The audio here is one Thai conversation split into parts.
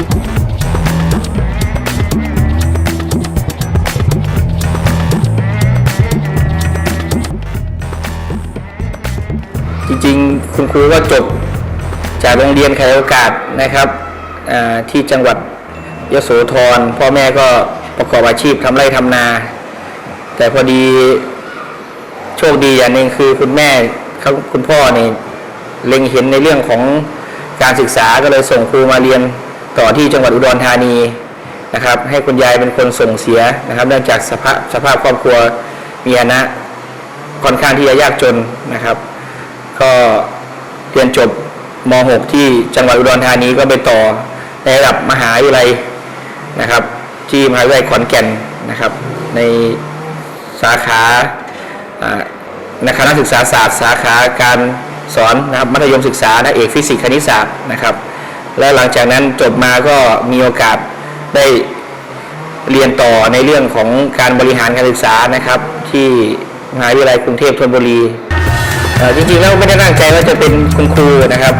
จริงๆ คุณครูก็จบจากโรงเรียนขยายโอกาสนะครับที่จังหวัดยโสธรพ่อแม่ก็ประกอบอาชีพทำไร่ทำนา แต่พอดีโชคดีอย่างหนึ่งคือคุณแม่เขาคุณพ่อเนี่ยเล็งเห็นในเรื่องของการศึกษาก็เลยส่งครูมาเรียน ต่อที่จังหวัดอุดรธานีนะครับ ให้คุณยายเป็นคนส่งเสียนะครับ เนื่องจากสภาพสภาพครอบครัวมีฐานะค่อนข้างที่จะยากจนนะครับ ก็เรียนจบม .6 ที่จังหวัดอุดรธานีก็ไปต่อในระดับมหาวิทยาลัยนะครับ ที่มหาวิทยาลัยขอนแก่นนะครับ ในสาขาอ่าในคณะศึกษาศาสตร์ สาขาการสอนนะครับมัธยมศึกษานะเอกฟิสิกส์คณิตศาสตร์นะครับ และหลังจากนั้นจบมาก็มีโอกาสได้เรียนต่อในเรื่องของการบริหารการศึกษานะครับ ที่มหาวิทยาลัยกรุงเทพธนบุรีจริงๆแล้วไม่ได้ตั้งใจว่าจะเป็นคุณครูนะครับ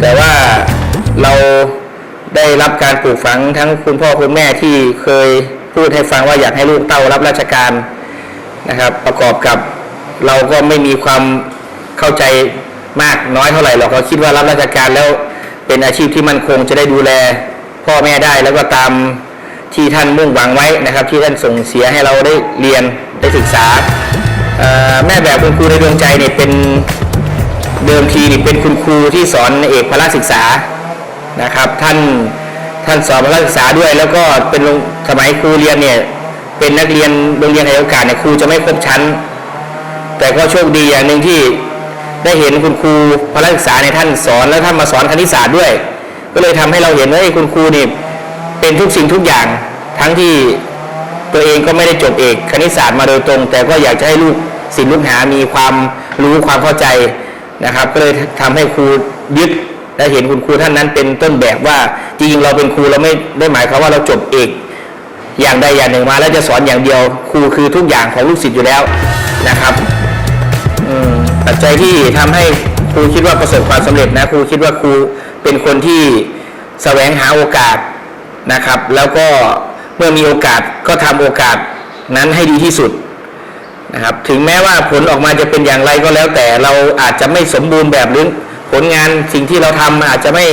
แต่ว่าเราได้รับการปลูกฝังทั้งคุณพ่อคุณแม่ที่เคยพูดให้ฟังว่าอยากให้ลูกเต้ารับราชการนะครับ ประกอบกับเราก็ไม่มีความเข้าใจมากน้อยเท่าไหร่หรอกเราคิดว่ารับราชการแล้ว เป็นอาชีพที่มั่นคงจะได้ดูแล พ่อแม่ได้แล้วก็ตามที่ท่านมุ่งหวังไว้นะครับ ที่ท่านส่งเสียให้เราได้เรียนได้ศึกษา แม่แบบคุณครูในดวงใจเนี่ยเป็นเดิมทีนี่เป็นคุณครูที่สอนเอกพละศึกษานะครับ ท่านท่านสอนพละศึกษาด้วย แล้วก็เป็นสมัยครูเรียนเนี่ยเป็นนักเรียนโรงเรียนให้โอกาสเนี่ยครูจะไม่ครบชั้น แต่ก็โชคดีอย่างหนึ่งที่ ได้เห็นคุณครูพละศึกษาในท่านสอนแล้วท่านมาสอนคณิตศาสตร์ด้วย ก็เลยทำให้เราเห็นว่าเอ้คุณครูนี่เป็นทุกสิ่งทุกอย่างทั้งที่ตัวเองก็ไม่ได้จบเอกคณิตศาสตร์มาโดยตรง แต่ก็อยากจะให้ลูกศิษย์ลูกหามีความรู้ความเข้าใจนะครับ ก็เลยทำให้ครูยึดและเห็นคุณครูท่านนั้นเป็นต้นแบบว่าจริงๆเราเป็นครูเราไม่ได้หมายความว่าเราจบเอกอย่างใดอย่างหนึ่งมาแล้วจะสอนอย่างเดียวครูคือทุกอย่างของลูกศิษย์อยู่แล้วนะครับ ปัจจัยที่ทำให้ครูคิดว่าประสบความสำเร็จนะครูคิดว่าครูเป็นคนที่แสวงหาโอกาสนะครับ แล้วก็เมื่อมีโอกาสก็ทำโอกาสนั้นให้ดีที่สุดนะครับ ถึงแม้ว่าผลออกมาจะเป็นอย่างไรก็แล้ว แต่เราอาจจะไม่สมบูรณ์แบบหรือผลงานสิ่งที่เราทำอาจจะไม่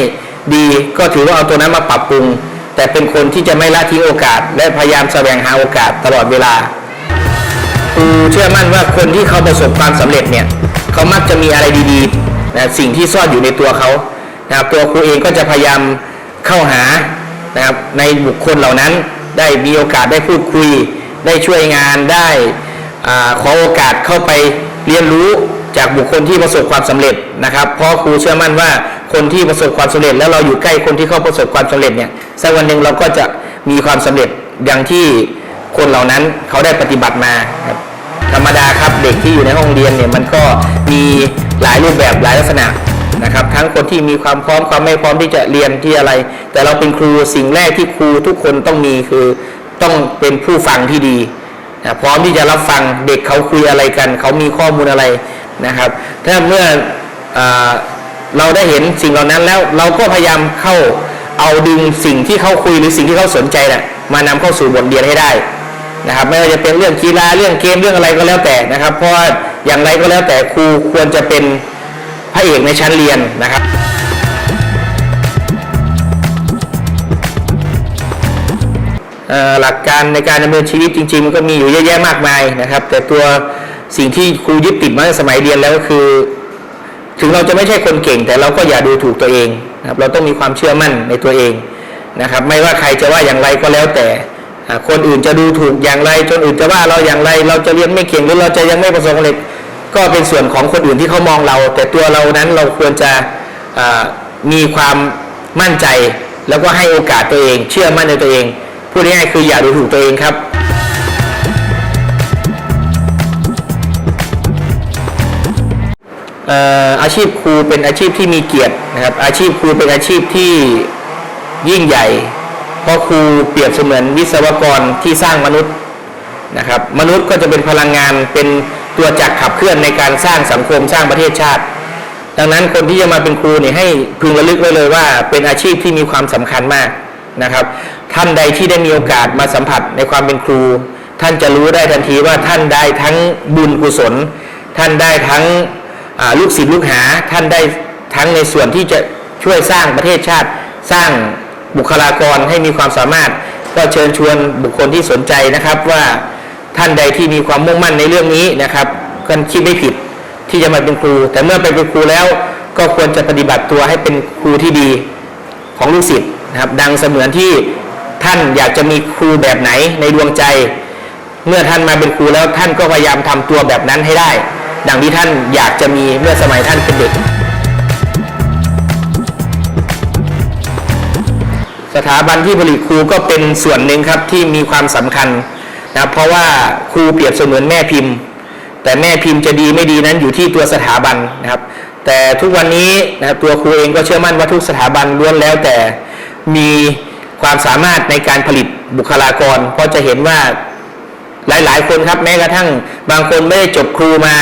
ดีก็ถือว่าเอาตัวนั้นมาปรับปรุง แต่เป็นคนที่จะไม่ละทิ้งโอกาส และพยายามแสวงหาโอกาสตลอดเวลาครูเชื่อมั่นว่าคนที่เขาประสบความสำเร็จเนี่ย เขามักจะมีอะไรดีๆนะสิ่งที่ซ่อนอยู่ในตัวเขานะครับตัวครูเองก็จะพยายามเข้าหานะครับในบุคคลเหล่านั้นได้มีโอกาสได้พูดคุย ได้ช่วยงานได้ขอโอกาสเข้าไปเรียนรู้จากบุคคลที่ประสบความสำเร็จนะครับ เพราะครูเชื่อมั่นว่าคนที่ประสบความสำเร็จ แล้วเราอยู่ใกล้คนที่เขาประสบความสำเร็จเนี่ยสักวันหนึ่งเราก็จะมีความสำเร็จอย่างที่คนเหล่านั้นเขาได้ปฏิบัติมาครับ รรมดาครับเด็กที่อยู่ในห้องเรียนเนี่ยมันก็มีหลายรูปแบบหลายลักษณะนะครับ ทั้งคนที่มีความพร้อมความไม่พร้อมที่จะเรียนที่อะไร แต่เราเป็นครูสิ่งแรกที่ครูทุกคนต้องมีคือต้องเป็นผู้ฟังที่ดีนะพร้อมที่จะรับฟังเด็กเขาคุยอะไรกัน เขามีข้อมูลอะไรนะครับ ถ้าเมื่ออเราได้เห็นสิ่งเหล่านั้นแล้วเราก็พยายามเข้าเอาดึงสิ่งที่เขาคุยหรือสิ่งที่เขาสนใจน่ะมานำเข้าสู่บทเรียนให้ได้ นะครับไม่ว่าจะเป็นเรื่องกีฬาเรื่องเกมเรื่องอะไรก็แล้วแต่นะครับ เพราะว่าอย่างไรก็แล้วแต่ครูควรจะเป็นพระเอกในชั้นเรียนนะครับหลักการในการดำเนินชีวิตจริงๆมันก็มีอยู่เยอะแยะมากมายนะครับ แต่ตัวสิ่งที่ครูยึดติดมาตั้งแต่สมัยเรียนแล้วก็คือ ถึงเราจะไม่ใช่คนเก่ง แต่เราก็อย่าดูถูกตัวเองนะครับเราต้องมีความเชื่อมั่นในตัวเองนะครับ ไม่ว่าใครจะว่าอย่างไรก็แล้วแต่ คนอื่นจะดูถูกอย่างไรจนอื่นจะว่าเราอย่างไร เราจะเรียนไม่เก่งหรือเราจะยังไม่ประสบความสำเร็จก็เป็นส่วนของคนอื่นที่เขามองเรา แต่ตัวเรานั้นเราควรจะมีความมั่นใจ แล้วก็ให้โอกาสตัวเอง เชื่อมั่นในตัวเองพูดง่ายๆคืออย่าดูถูกตัวเองครับอาชีพครูเป็นอาชีพที่มีเกียรตินะครับอาชีพครูเป็นอาชีพที่ยิ่งใหญ่ ราะครูเปรียบเสมือนวิศวกรที่สร้างมนุษย์นะครับ มนุษย์ก็จะเป็นพลังงานเป็นตัวจักรขับเคลื่อนในการสร้างสังคมสร้างประเทศชาติ ดังนั้นคนที่จะมาเป็นครูเนี่ยให้พึงระลึกไว้เลยว่า เป็นอาชีพที่มีความสำคัญมากนะครับ ท่านใดที่ได้มีโอกาสมาสัมผัสในความเป็นครู ท่านจะรู้ได้ทันทีว่าท่านได้ทั้งบุญกุศล ท่านได้ทั้งลูกศิษย์ลูกหา ท่านได้ทั้งในส่วนที่จะช่วยสร้างประเทศชาติสร้าง บุคลากรให้มีความสามารถ ก็เชิญชวนบุคคลที่สนใจนะครับว่าท่านใดที่มีความมุ่งมั่นในเรื่องนี้นะครับก็คิดไม่ผิดที่จะมาเป็นครู แต่เมื่อไปเป็นครูแล้วก็ควรจะปฏิบัติตัวให้เป็นครูที่ดีของลูกศิษย์นะครับดังเสมือนที่ท่านอยากจะมีครูแบบไหนในดวงใจ เมื่อท่านมาเป็นครูแล้วท่านก็พยายามทำตัวแบบนั้นให้ได้ ดังที่ท่านอยากจะมีเมื่อสมัยท่านเป็นเด็ก สถาบันที่ผลิตครูก็เป็นส่วนหนึ่งครับที่มีความสำคัญนะครับเพราะว่าครูเปรียบเสมือนแม่พิมพ์ แต่แม่พิมพ์จะดีไม่ดีนั้นอยู่ที่ตัวสถาบันนะครับ แต่ทุกวันนี้นะครับตัวครูเองก็เชื่อมั่นว่าทุกสถาบันล้วนแล้วแต่มีความสามารถในการผลิตบุคลากร เพราะจะเห็นว่าหลาย ๆ คนครับแม้กระทั่งบางคนไม่ได้จบครูมา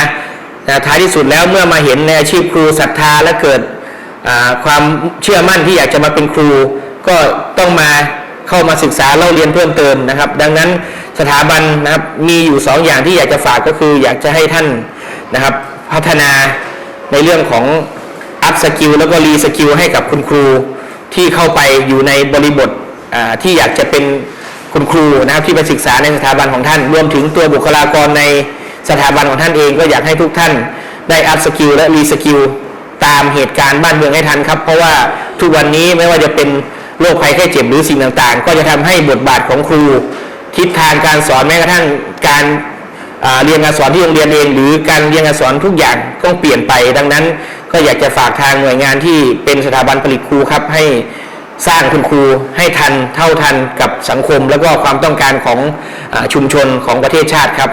ท้ายที่สุดแล้วเมื่อมาเห็นในอาชีพครูศรัทธาและเกิดความเชื่อมั่นที่อยากจะมาเป็นครู ก็ต้องมาเข้ามาศึกษาเล่าเรียนเพิ่มเติมนะครับ ดังนั้นสถาบันนะครับมีอยู่สองอย่างที่อยากจะฝากก็คืออยากจะให้ท่านนะครับ พัฒนาในเรื่องของอัพสกิลแล้วก็รีสกิลให้กับคุณครูที่เข้าไปอยู่ในบริบทที่อยากจะเป็นคุณครูนะครับที่ไปศึกษาในสถาบันของท่าน รวมถึงตัวบุคลากรในสถาบันของท่านเอง ก็อยากให้ทุกท่านได้อัพสกิลและรีสกิลตามเหตุการณ์บ้านเมืองให้ทันครับ เพราะว่าทุกวันนี้ไม่ว่าจะเป็น โรคภัยไข้เจ็บหรือสิ่งต่างๆ ก็จะทำให้บทบาทของครูทิศทางการสอนแม้กระทั่งการเรียนการสอนที่โรงเรียนเอง หรือการเรียนการสอนทุกอย่างต้องเปลี่ยนไป ดังนั้นก็อยากจะฝากทางหน่วยงานที่เป็นสถาบันผลิตครูครับให้สร้างคุณครูให้ทันเท่าทันกับสังคม แล้วก็ความต้องการของอชุมชนของประเทศชาติครับ